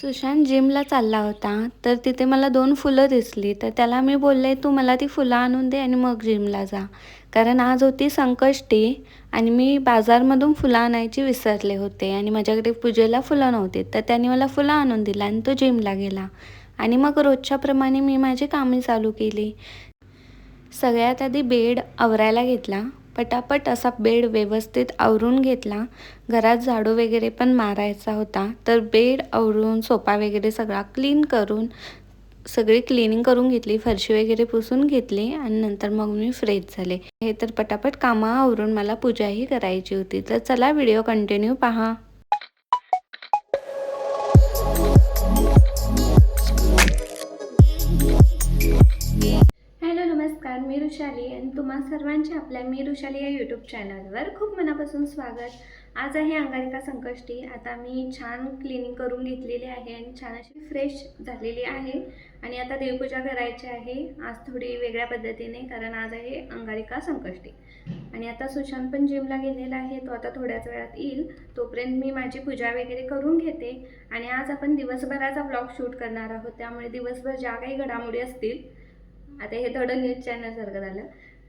सुशांत जिमला चालला होता तर तिथे मला दोन फुलं दिसली तर त्याला मी बोलले तू मला ती फुलं आणून दे आणि मग जिमला जा. कारण आज होती संकष्टी आणि मी बाजारमधून फुलं आणायची विसरले होते आणि माझ्याकडे पूजेला फुलं नव्हती तर त्याने मला फुलं आणून दिलं आणि तो जिमला गेला. आणि मग रोजच्याप्रमाणे मी माझी कामे चालू केली. सगळ्यात आधी बेड आवरायला घेतला. पटापट असा बेड व्यवस्थित आवरून घेतला. घरात झाडू वगैरे पण मारायचा होता. तर बेड आवरून सोफा वगैरे सगळा क्लीन करून सगळी क्लिनिंग करून घेतली फरशी वगैरे पुसून घेतली आणि नंतर मग मी फ्रेश झाले. हे तर पटापट कामा आवरून मला पूजाही करायची होती. तर चला व्हिडिओ कंटिन्यू पहा. नमस्कार रुशाली आणि तुम्हा सर्वांचे आपल्या मी रुशाली या यूट्यूब चॅनलवर खूप मनापासून स्वागत. आज आहे अंगारिका संकष्टी. आता मी छान क्लिनिंग करून घेतलेली आहे आणि छान अशी फ्रेश झालेली आहे. आणि आता देवपूजा करायची आहे. आज थोडी वेगळ्या पद्धतीने कारण आज आहे अंगारिका संकष्टी. आणि आता सुशांत पण जिमला गेलेला आहे. तो आता थोड्याच वेळात येईल. तोपर्यंत मी माझी पूजा वगैरे करून घेते. आणि आज आपण दिवसभराचा ब्लॉग शूट करणार आहोत. त्यामुळे दिवसभर ज्या काही घडामोडी असतील आता हे थोडं न्यूज चॅनलसारखं झालं.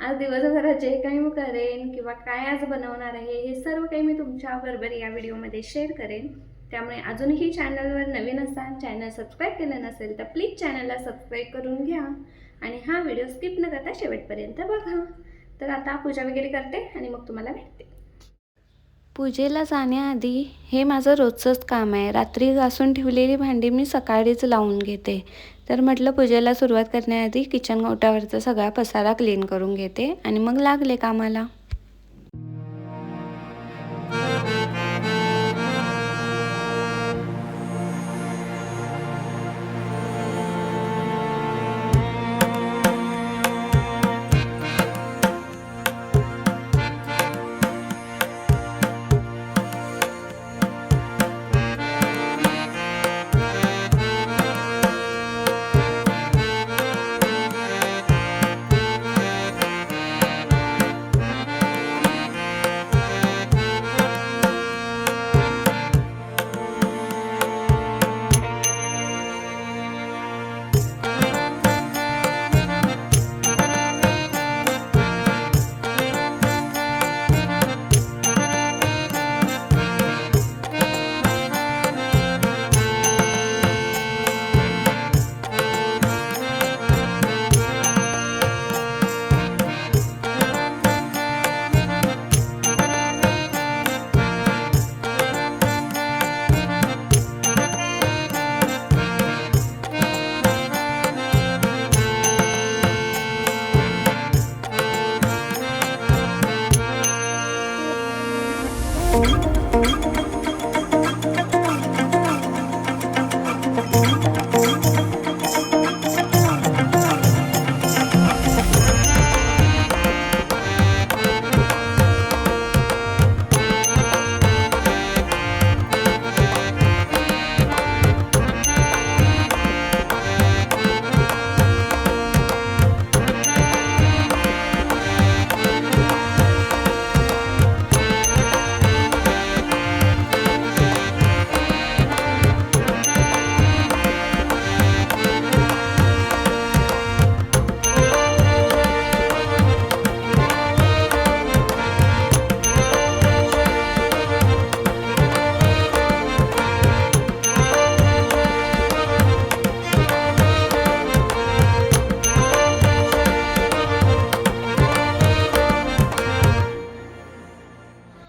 आज दिवसभरात जे काही मी करेन किंवा काय आज बनवणार आहे हे सर्व काही मी तुमच्याबरोबर या व्हिडिओमध्ये शेअर करेन. त्यामुळे अजूनही चॅनलवर नवीन असाल चॅनल सबस्क्राईब केलं नसेल तर प्लीज चॅनलला सबस्क्राईब करून घ्या. आणि हा व्हिडिओ स्किप न करता शेवटपर्यंत बघा. तर आता पूजा वगैरे करते आणि मग तुम्हाला भेटते. पूजेला जाण्याआधी हे माझं रोजचंच काम आहे. रात्री घासून ठेवलेली भांडी मी सकाळीच लावून घेते. तर म्हटलं पूजेला सुरुवात करण्याआधी किचन ओट्यावरचा सगळा पसारा क्लीन करून घेते आणि मग लागले कामाला.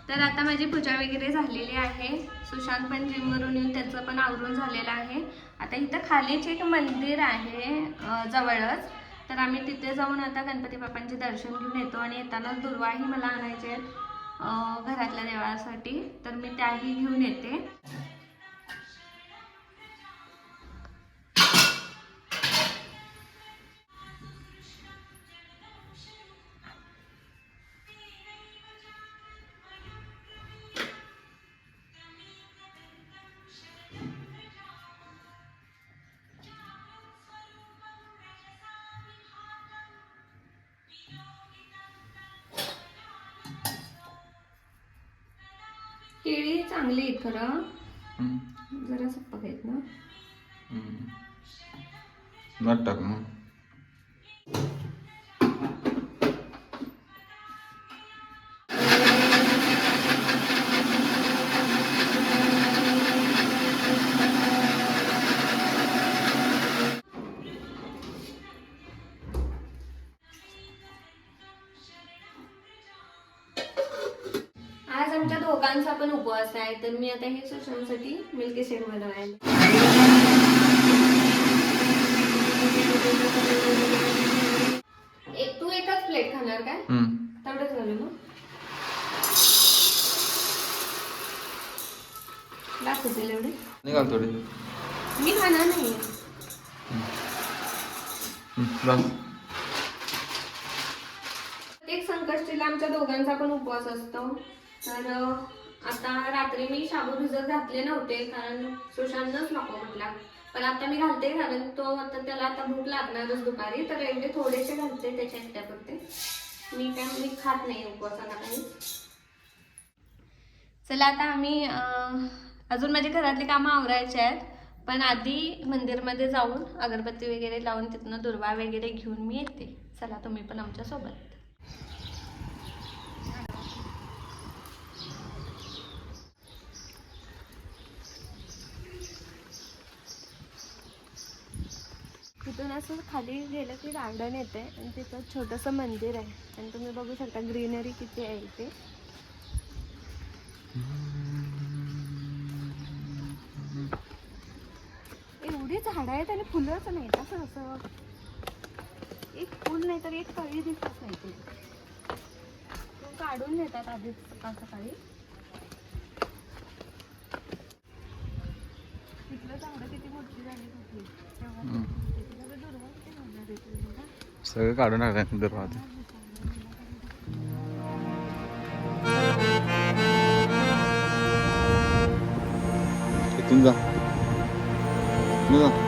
तर आता माझी पूजा वगैरे झालेली आहे. सुशांत पण जिमवरून येऊन त्याचं पण आवरून झालेलं आहे. आता इथं खालीच एक मंदिर आहे जवळच. तर आम्ही तिथे जाऊन आता गणपती बाप्पांचे दर्शन घेऊन येतो आणि येताना दुर्वाही मला आणायचे घरातल्या देवासाठी. तर मी त्याही घेऊन येते. केळी चांगली आहेत खरं. जरा पकड आहेत ना. टाक ना आज आमच्या दोघांचा पण उपवास आहे तर मी आता हे सुशांतसाठी मिल्की शेक बनवायला एक तू एकच प्लेट खाणार काय. तेवढंच घालू मग. एवढे. निघाल थोडी. मी खाणार नाही प्रत्येक संकष्टीला आमच्या दोघांचा पण उपवास असतो. तर आता रात्री मी शाबू भिजत घातले नव्हते कारण सुशांतच नको म्हटला. पण आता मी घालते कारण तो आता त्याला आता भूक लागणारच दुपारी तर एवढे थोडेसे घालते त्याच्या एकट्यापुरते. मी काय मी खात नाही उपवासाला काही. चला आता आम्ही अजून माझ्या घरातली कामं आवरायची आहेत पण आधी मंदिरमध्ये जाऊन अगरबत्ती वगैरे लावून तिथनं दुर्वा वगैरे घेऊन मी येते. चला तुम्ही पण आमच्यासोबत. तिथून असं खाली गेलं की गार्डन येते आणि तिथं छोटंसं मंदिर आहे. आणि तुम्ही बघू शकता ग्रीनरी किती आहे इथे. एवढी झाडं आहेत आणि फुलंच नाहीत असं असं. एक फुल नाही तर एक कळी दिसत नाही ते. काढून नेतात आधीच सकाळ सकाळी. तिथलं झाडं किती मोठी झाली होती तेव्हा हम्म. तिथलं दुर्वा किती मोठा दिसला बघा. सगळं काढून टाकलं दरवाजा इथून जा निघा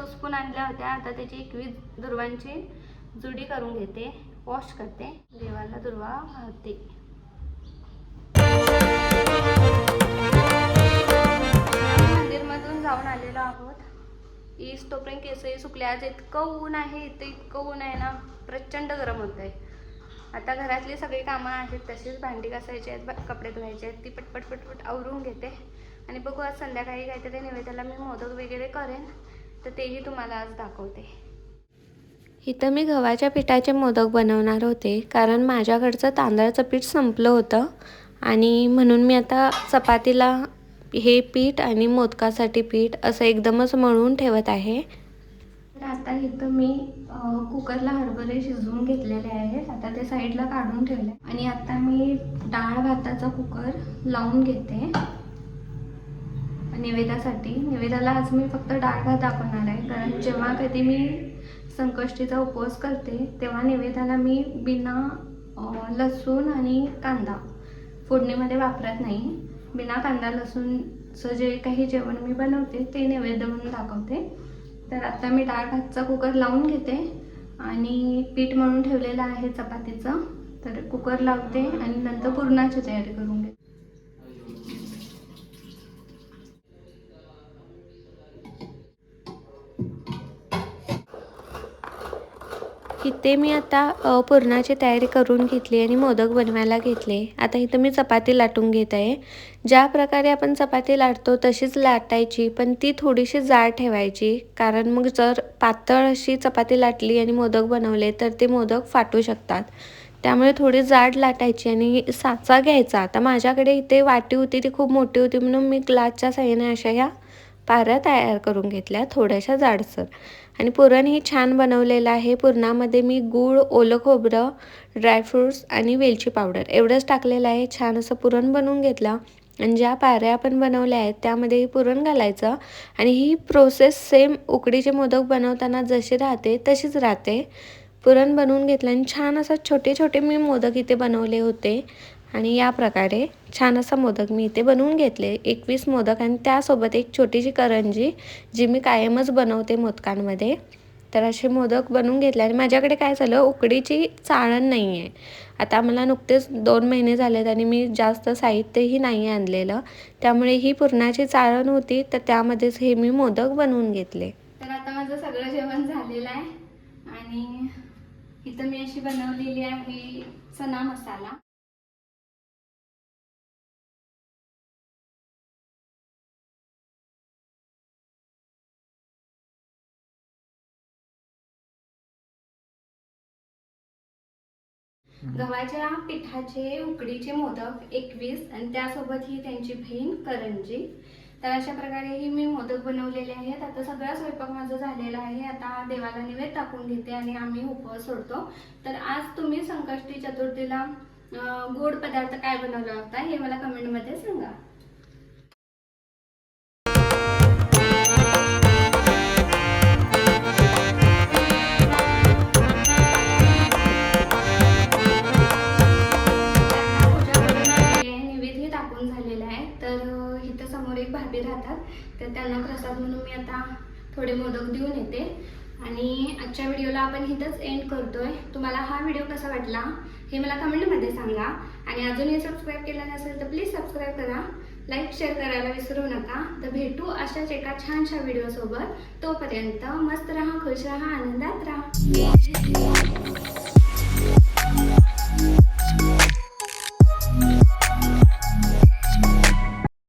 आणि आणल्या होत्या. आता त्याची एकवीस दुर्वांची जुडी करून घेते. वॉश करते. देवाला दुर्वा वाहते. मंदिरमधून जाऊन आलेलो आहोत. ईस तोपर्यंत केसही सुकले. आज इतकं ऊन आहे इथं इतकं ऊन आहे ना प्रचंड गरम होत आहे आता घरातली सगळी कामं आहेत. तशीच भांडी घासायची आहेत कपडे धुवायचे आहेत. ती पटपट पटपट आवरून घेते. आणि बघू आज संध्याकाळी काहीतरी नैवेद्याला मी मोदक वगैरे करेन. तर तेही तुम्हाला आज दाखवते. इथं मी गव्हाच्या पिठाचे मोदक बनवणार होते कारण माझ्याकडचं तांदळाचं पीठ संपलं होतं आणि म्हणून मी आता चपातीला हे पीठ आणि मोदकासाठी पीठ असं एकदमच मळून ठेवत आहे. तर आता इथं मी कुकरला हरभरे शिजवून घेतलेले आहेत. आता ते साईडला काढून ठेवले. आणि आता मी डाळ भाताचा कुकर लावून घेते. निवेदासाठी. निवेदाला आज मी फक्त डाळ भात दाखवणार आहे. कारण जेव्हा कधी मी संकष्टीचा उपवास करते तेव्हा निवेदाला मी बिना लसूण आणि कांदा फोडणीमध्ये वापरत नाही. बिना कांदा लसूणचं जे काही जेवण मी बनवते ते नैवेद्य म्हणून दाखवते. तर आता मी डाळ भातचा कुकर लावून घेते आणि पीठ म्हणून ठेवलेलं आहे चपातीचं. तर कुकर लावते आणि नंतर पुरणाची तयारी करून की ते मी आता पुरणाची तयारी करून घेतली आणि मोदक बनवायला घेतले. आता इथं मी चपाती लाटून घेत आहे. ज्या प्रकारे आपण चपाती लाटतो तशीच लाटायची पण ती थोडीशी जाड ठेवायची. कारण मग जर पातळ अशी चपाती लाटली आणि मोदक बनवले तर ते मोदक फाटू शकतात. त्यामुळे थोडी जाड लाटायची आणि साचा घ्यायचा. आता माझ्याकडे इथे वाटी होती ती खूप मोठी होती म्हणून मी ग्लासच्या साह्याने अशा ह्या पाऱ्या तयार करून घेतल्या थोड्याशा जाडसर. आणि पुरण ही छान बनवलेलं आहे. पुरणामध्ये मी गूळ ओलं खोबरं ड्रायफ्रूट्स आणि वेलची पावडर एवढंच टाकलेलं आहे. छान असं पुरण बनवून घेतलं आणि ज्या पाऱ्या आपण बनवल्या आहेत त्यामध्ये हे पुरण घालायचं आणि ही प्रोसेस सेम उकडीचे मोदक बनवताना जशी राहते तशीच राहते. पुरण बनवून घेतलं आणि छान असं छोटे छोटे मी मोदक इथे बनवले होते. आणि या प्रकारे छान असा मोदक मी इथे बनवून घेतले. एकवीस मोदक आणि त्यासोबत एक छोटीशी करंजी जी मी कायमच बनवते मोदकांमध्ये. तर असे मोदक बनवून घेतले आणि माझ्याकडे काय झालं उकडीची चाळण नाही आहे आता मला नुकतेच दोन महिने झालेत आणि मी जास्त साहित्यही नाही आणलेलं. त्यामुळे ही पुरणाची चाळण होती तर त्यामध्येच हे मी मोदक बनवून घेतले. तर आता माझं सगळं जेवण झालेलं आहे. आणि इथं मी अशी बनवलेली आहे चना मसाला. गव्हाच्या पिठाचे उकडीचे मोदक एकवीस आणि त्यासोबत ही त्यांची बहीण करंजी. तर अशा प्रकारे ही मी मोदक बनवलेले आहेत. आता सगळा स्वयंपाक माझा झालेला आहे. आता देवाला निवेद टाकून घेते आणि आम्ही उपवास सोडतो. तर आज तुम्ही संकष्टी चतुर्थीला गोड पदार्थ काय बनवला होता हे मला कमेंटमध्ये सांगा. तर त्यांना प्रसाद म्हणून मी आता थोडे मोदक देऊन येते. आणि आजच्या व्हिडिओला आपण इथंच एंड करतोय. तुम्हाला हा व्हिडिओ कसा वाटला हे मला कमेंटमध्ये सांगा. आणि अजूनही सबस्क्राईब केलं नसेल तर प्लीज सबस्क्राईब करा. लाईक शेअर करायला विसरू नका. तर भेटू अशाच एका छानशा व्हिडिओसोबत तोपर्यंत मस्त राहा खुश राहा आनंदात राहा.